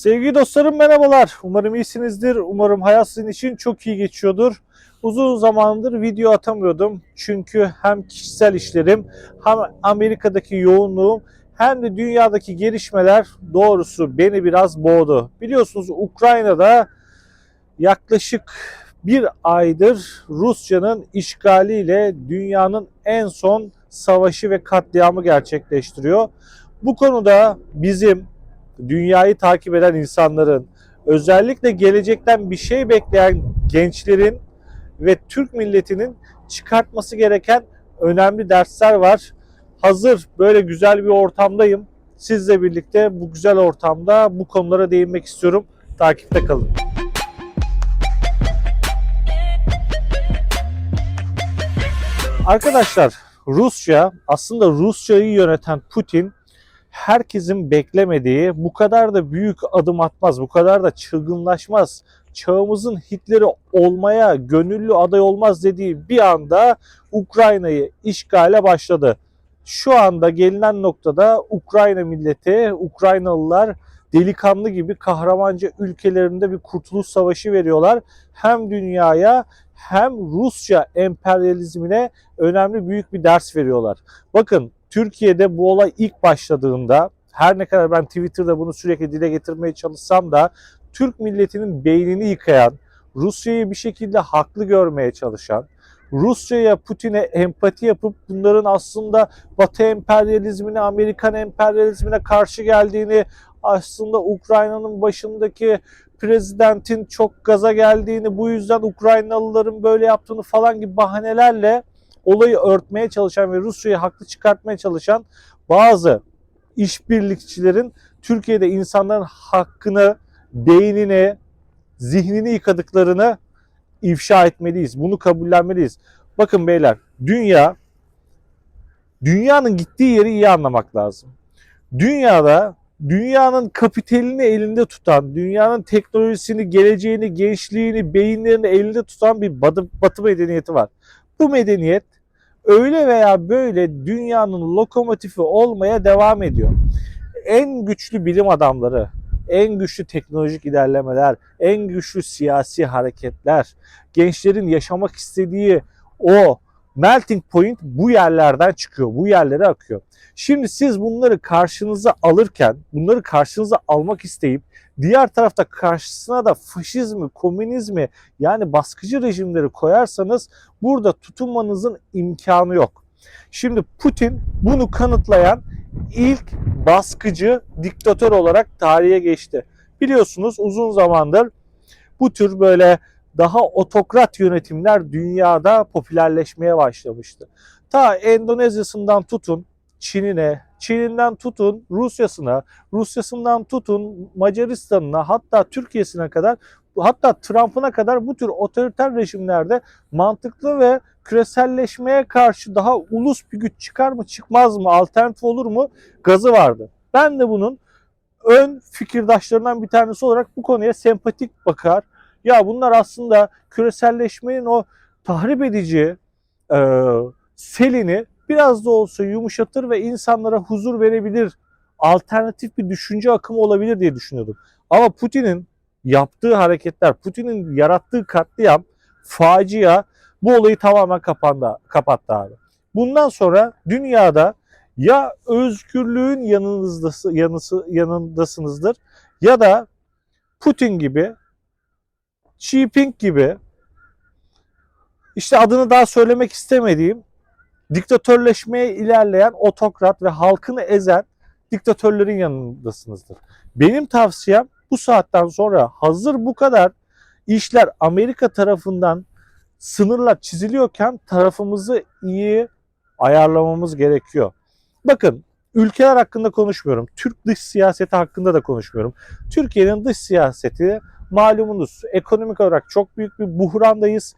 Sevgili dostlarım merhabalar. Umarım iyisinizdir. Umarım hayat sizin için çok iyi geçiyordur. Uzun zamandır video atamıyordum. Çünkü hem kişisel işlerim hem Amerika'daki yoğunluğum hem de dünyadaki gelişmeler doğrusu beni biraz boğdu. Biliyorsunuz Ukrayna'da yaklaşık bir aydır Rusya'nın işgaliyle dünyanın en son savaşı ve katliamı gerçekleştiriyor. Bu konuda bizim dünyayı takip eden insanların, özellikle gelecekten bir şey bekleyen gençlerin ve Türk milletinin çıkartması gereken önemli dersler var. Hazır böyle güzel bir ortamdayım. Sizle birlikte bu güzel ortamda bu konulara değinmek istiyorum. Takipte kalın. Arkadaşlar Rusya aslında Rusya'yı yöneten Putin herkesin beklemediği bu kadar da büyük adım atmaz, bu kadar da çılgınlaşmaz, çağımızın Hitler'i olmaya gönüllü aday olmaz dediği bir anda Ukrayna'yı işgale başladı. Şu anda gelinen noktada Ukrayna milleti, Ukraynalılar delikanlı gibi kahramanca ülkelerinde bir kurtuluş savaşı veriyorlar. Hem dünyaya hem Rusya emperyalizmine önemli büyük bir ders veriyorlar. Bakın Türkiye'de bu olay ilk başladığında her ne kadar ben Twitter'da bunu sürekli dile getirmeye çalışsam da Türk milletinin beynini yıkayan, Rusya'yı bir şekilde haklı görmeye çalışan, Rusya'ya, Putin'e empati yapıp bunların aslında Batı emperyalizmine, Amerikan emperyalizmine karşı geldiğini, aslında Ukrayna'nın başındaki prezidentin çok gaza geldiğini, bu yüzden Ukraynalıların böyle yaptığını falan gibi bahanelerle olayı örtmeye çalışan ve Rusya'yı haklı çıkartmaya çalışan bazı işbirlikçilerin Türkiye'de insanların hakkını, beynini, zihnini yıkadıklarını ifşa etmeliyiz. Bunu kabullenmeliyiz. Bakın beyler, dünya dünyanın gittiği yeri iyi anlamak lazım. Dünyada dünyanın kapitalini elinde tutan, dünyanın teknolojisini, geleceğini, gençliğini, beyinlerini elinde tutan bir batı, batı medeniyeti var. Bu medeniyet öyle veya böyle dünyanın lokomotifi olmaya devam ediyor. En güçlü bilim adamları, en güçlü teknolojik ilerlemeler, en güçlü siyasi hareketler, gençlerin yaşamak istediği o melting point bu yerlerden çıkıyor, bu yerlere akıyor. Şimdi siz bunları karşınıza alırken, bunları karşınıza almak isteyip diğer tarafta karşısına da faşizmi, komünizmi yani baskıcı rejimleri koyarsanız burada tutunmanızın imkanı yok. Şimdi Putin bunu kanıtlayan ilk baskıcı diktatör olarak tarihe geçti. Biliyorsunuz uzun zamandır bu tür böyle daha otokrat yönetimler dünyada popülerleşmeye başlamıştı. Ta Endonezya'sından tutun Çin'ine, Çin'inden tutun Rusya'sına, Rusya'sından tutun Macaristan'ına hatta Türkiye'sine kadar hatta Trump'ına kadar bu tür otoriter rejimlerde mantıklı ve küreselleşmeye karşı daha ulus bir güç çıkar mı çıkmaz mı alternatif olur mu gazı vardı. Ben de bunun ön fikirdaşlarından bir tanesi olarak bu konuya sempatik bakar. Ya bunlar aslında küreselleşmenin o tahrip edici e, selini biraz da olsa yumuşatır ve insanlara huzur verebilir. Alternatif bir düşünce akımı olabilir diye düşünüyordum. Ama Putin'in yaptığı hareketler, Putin'in yarattığı katliam, facia bu olayı tamamen kapandı, kapattı abi. Bundan sonra dünyada ya özgürlüğün yanınızda, yanısı, yanındasınızdır ya da Putin gibi, Xi Jinping gibi işte adını daha söylemek istemediğim diktatörleşmeye ilerleyen otokrat ve halkını ezen diktatörlerin yanındasınızdır. Benim tavsiyem bu saatten sonra hazır bu kadar işler Amerika tarafından sınırlar çiziliyorken tarafımızı iyi ayarlamamız gerekiyor. Bakın ülkeler hakkında konuşmuyorum. Türk dış siyaseti hakkında da konuşmuyorum. Türkiye'nin dış siyaseti malumunuz ekonomik olarak çok büyük bir buhrandayız.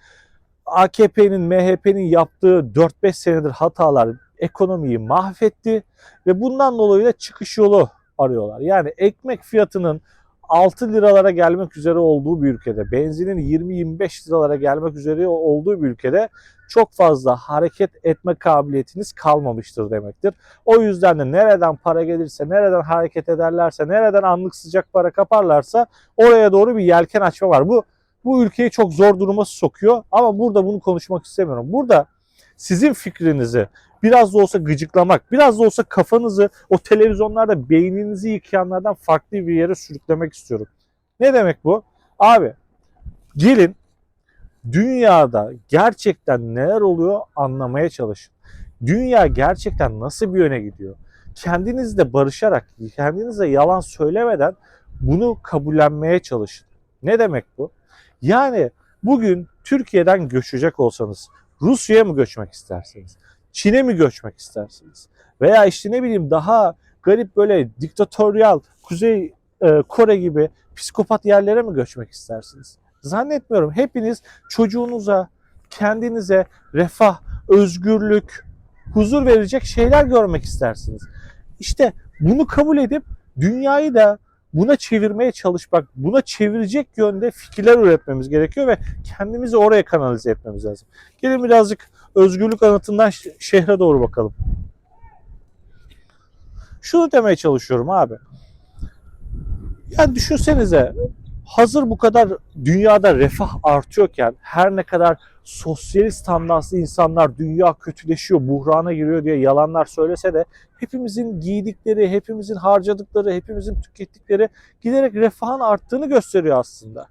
AKP'nin, MHP'nin yaptığı 4-5 senedir hatalar ekonomiyi mahvetti ve bundan dolayı da çıkış yolu arıyorlar. Yani ekmek fiyatının 6 liralara gelmek üzere olduğu bir ülkede, benzinin 20-25 liralara gelmek üzere olduğu bir ülkede çok fazla hareket etme kabiliyetiniz kalmamıştır demektir. O yüzden de nereden para gelirse, nereden hareket ederlerse, nereden anlık sıcak para kaparlarsa oraya doğru bir yelken açma var. Bu bu ülkeyi çok zor duruma sokuyor ama burada bunu konuşmak istemiyorum. Burada sizin fikrinizi biraz da olsa gıcıklamak, biraz da olsa kafanızı o televizyonlarda beyninizi yıkayanlardan farklı bir yere sürüklemek istiyorum. Ne demek bu? Abi gelin dünyada gerçekten neler oluyor anlamaya çalışın. Dünya gerçekten nasıl bir yöne gidiyor? Kendinizle barışarak, kendinize yalan söylemeden bunu kabullenmeye çalışın. Ne demek bu? Yani bugün Türkiye'den göçecek olsanız Rusya'ya mı göçmek istersiniz? Çin'e mi göçmek istersiniz? Veya işte ne bileyim daha garip böyle diktatöryal Kuzey e, Kore gibi psikopat yerlere mi göçmek istersiniz? Zannetmiyorum. Hepiniz çocuğunuza, kendinize refah, özgürlük, huzur verecek şeyler görmek istersiniz. İşte bunu kabul edip dünyayı da buna çevirmeye çalışmak, buna çevirecek yönde fikirler üretmemiz gerekiyor ve kendimizi oraya kanalize etmemiz lazım. Gelin birazcık özgürlük anıtından şehre doğru bakalım. Şunu demeye çalışıyorum abi. Yani düşünsenize hazır bu kadar dünyada refah artıyorken her ne kadar sosyalist tandanslı insanlar dünya kötüleşiyor, buhrana giriyor diye yalanlar söylese de hepimizin giydikleri, hepimizin harcadıkları, hepimizin tükettikleri giderek refahın arttığını gösteriyor aslında.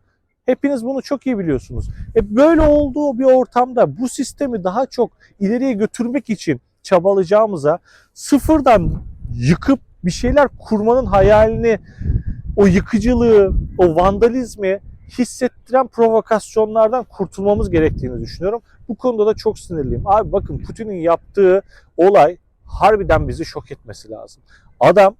Hepiniz bunu çok iyi biliyorsunuz. E böyle olduğu bir ortamda bu sistemi daha çok ileriye götürmek için çabalayacağımıza sıfırdan yıkıp bir şeyler kurmanın hayalini, o yıkıcılığı, o vandalizmi hissettiren provokasyonlardan kurtulmamız gerektiğini düşünüyorum. Bu konuda da çok sinirliyim. Abi bakın Putin'in yaptığı olay harbiden bizi şok etmesi lazım. Adam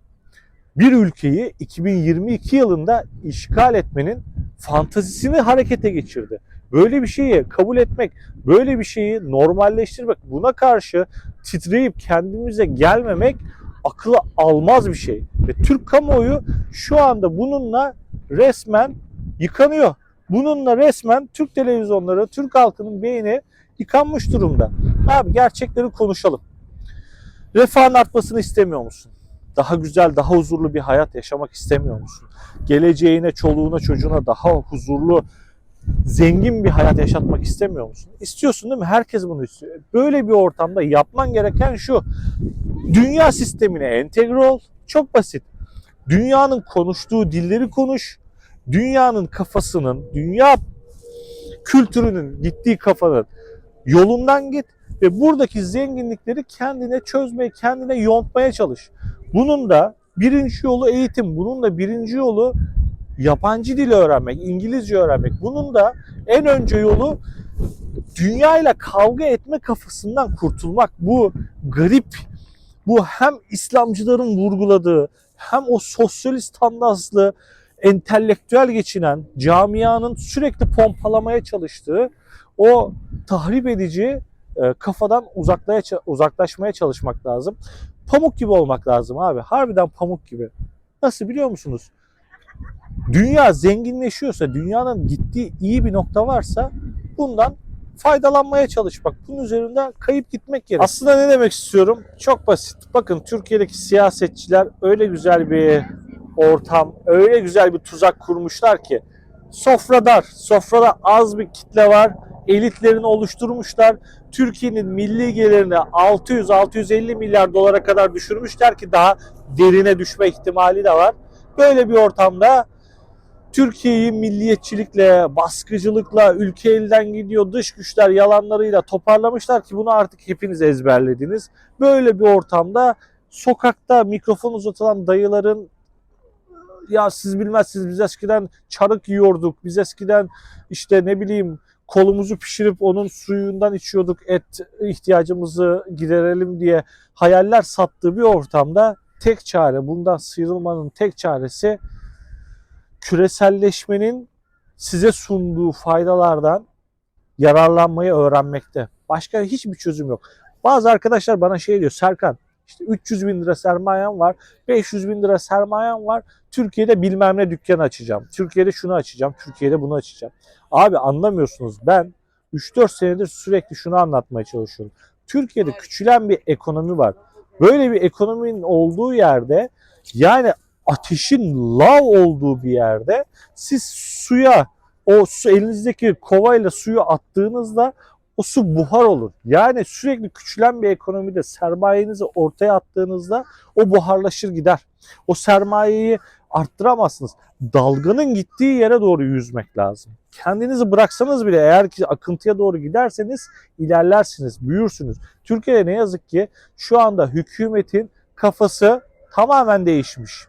bir ülkeyi 2022 yılında işgal etmenin fantazisini harekete geçirdi. Böyle bir şeyi kabul etmek, böyle bir şeyi normalleştirmek, buna karşı titreyip kendimize gelmemek akıla almaz bir şey. Ve Türk kamuoyu şu anda bununla resmen yıkanıyor. Bununla resmen Türk televizyonları, Türk halkının beyni yıkanmış durumda. Abi gerçekleri konuşalım. Refahın artmasını istemiyor musun? Daha güzel, daha huzurlu bir hayat yaşamak istemiyor musun? Geleceğine, çoluğuna, çocuğuna daha huzurlu, zengin bir hayat yaşatmak istemiyor musun? İstiyorsun değil mi? Herkes bunu istiyor. Böyle bir ortamda yapman gereken şu. Dünya sistemine entegre ol. Çok basit. Dünyanın konuştuğu dilleri konuş. Dünyanın kafasının, dünya kültürünün gittiği kafanın yolundan git ve buradaki zenginlikleri kendine çözmeye, kendine yontmaya çalış. Bunun da birinci yolu eğitim, bunun da birinci yolu yabancı dil öğrenmek, İngilizce öğrenmek. Bunun da en önce yolu dünyayla kavga etme kafasından kurtulmak. Bu garip, bu hem İslamcıların vurguladığı hem o sosyalist tandanslı entelektüel geçinen camianın sürekli pompalamaya çalıştığı o tahrip edici e, kafadan uzaklaya, uzaklaşmaya çalışmak lazım. Pamuk gibi olmak lazım abi. Harbiden pamuk gibi. Nasıl biliyor musunuz? Dünya zenginleşiyorsa, dünyanın gittiği iyi bir nokta varsa bundan faydalanmaya çalışmak. Bunun üzerinden kayıp gitmek gerek. Aslında ne demek istiyorum? Çok basit. Bakın Türkiye'deki siyasetçiler öyle güzel bir ortam, öyle güzel bir tuzak kurmuşlar ki sofradar, sofrada az bir kitle var. Elitlerini oluşturmuşlar. Türkiye'nin milli gelirini 600-650 milyar dolara kadar düşürmüşler ki daha derine düşme ihtimali de var. Böyle bir ortamda Türkiye'yi milliyetçilikle, baskıcılıkla, ülke elden gidiyor, dış güçler yalanlarıyla toparlamışlar ki bunu artık hepiniz ezberlediniz. Böyle bir ortamda sokakta mikrofon uzatılan dayıların ya siz bilmezsiniz biz eskiden çarık yiyorduk, biz eskiden işte ne bileyim kolumuzu pişirip onun suyundan içiyorduk et ihtiyacımızı giderelim diye hayaller sattığı bir ortamda tek çare bundan sıyrılmanın tek çaresi küreselleşmenin size sunduğu faydalardan yararlanmayı öğrenmekte. Başka hiçbir çözüm yok. Bazı arkadaşlar bana şey diyor Serkan İşte 300 bin lira sermayem var, 500 bin lira sermayem var. Türkiye'de bilmem ne dükkan açacağım. Türkiye'de şunu açacağım, Türkiye'de bunu açacağım. Abi anlamıyorsunuz ben 3-4 senedir sürekli şunu anlatmaya çalışıyorum. Türkiye'de küçülen bir ekonomi var. Böyle bir ekonominin olduğu yerde yani ateşin lav olduğu bir yerde siz suya o su elinizdeki kovayla suyu attığınızda o su buhar olur. Yani sürekli küçülen bir ekonomide sermayenizi ortaya attığınızda o buharlaşır gider. O sermayeyi arttıramazsınız. Dalganın gittiği yere doğru yüzmek lazım. Kendinizi bıraksanız bile eğer ki akıntıya doğru giderseniz ilerlersiniz, büyürsünüz. Türkiye'de ne yazık ki şu anda hükümetin kafası tamamen değişmiş.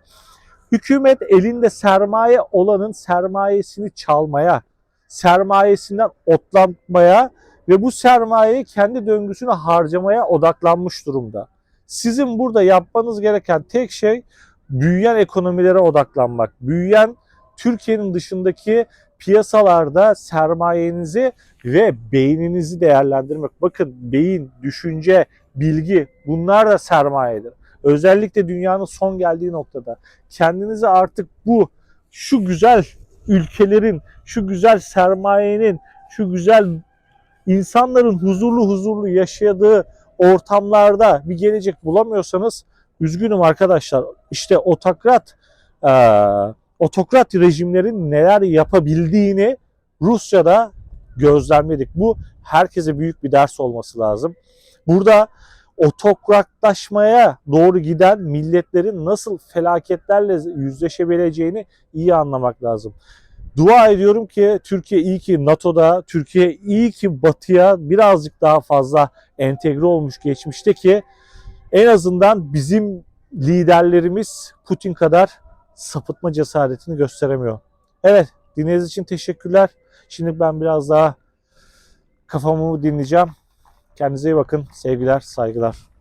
Hükümet elinde sermaye olanın sermayesini çalmaya, sermayesinden otlanmaya ve bu sermayeyi kendi döngüsüne harcamaya odaklanmış durumda. Sizin burada yapmanız gereken tek şey büyüyen ekonomilere odaklanmak. Büyüyen Türkiye'nin dışındaki piyasalarda sermayenizi ve beyninizi değerlendirmek. Bakın beyin, düşünce, bilgi bunlar da sermayedir. Özellikle dünyanın son geldiği noktada kendinizi artık bu şu güzel ülkelerin, şu güzel sermayenin, şu güzel insanların huzurlu huzurlu yaşadığı ortamlarda bir gelecek bulamıyorsanız üzgünüm arkadaşlar. İşte otokrat eee, otokrat rejimlerin neler yapabildiğini Rusya'da gözlemledik. Bu herkese büyük bir ders olması lazım. Burada otokratlaşmaya doğru giden milletlerin nasıl felaketlerle yüzleşebileceğini iyi anlamak lazım. Dua ediyorum ki Türkiye iyi ki NATO'da, Türkiye iyi ki Batı'ya birazcık daha fazla entegre olmuş geçmişte ki en azından bizim liderlerimiz Putin kadar sapıtma cesaretini gösteremiyor. Evet, dinlediğiniz için teşekkürler. Şimdi ben biraz daha kafamı dinleyeceğim. Kendinize iyi bakın. Sevgiler, saygılar.